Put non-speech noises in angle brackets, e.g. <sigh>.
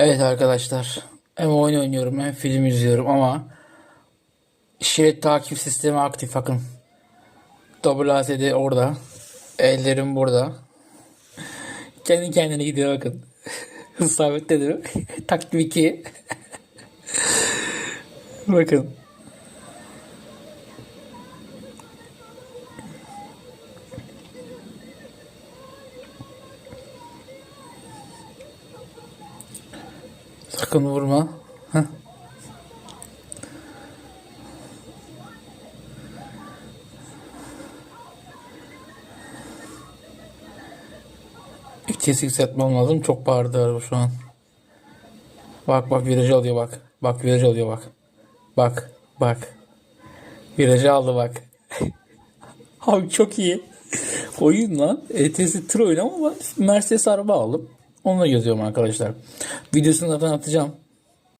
Evet arkadaşlar. Hem oyun oynuyorum hem film izliyorum ama şerit takip sistemi aktif bakın. WASD orada. Ellerim burada. Kendi kendine gidiyor bakın. Hız sabitledi mi? Taktim 2. bakın. Sakın vurma. Heh. Vitesi yükseltmem lazım. Çok bağırdı araba şu an. Bak bak virajı alıyor bak. Bak virajı alıyor bak. Bak bak. Virajı aldı bak. <laughs> Abi çok iyi. Oyun lan. ETS tır oyunu ama ben Mercedes araba aldım. Onunla geziyorum arkadaşlar. Videosunu zaten atacağım.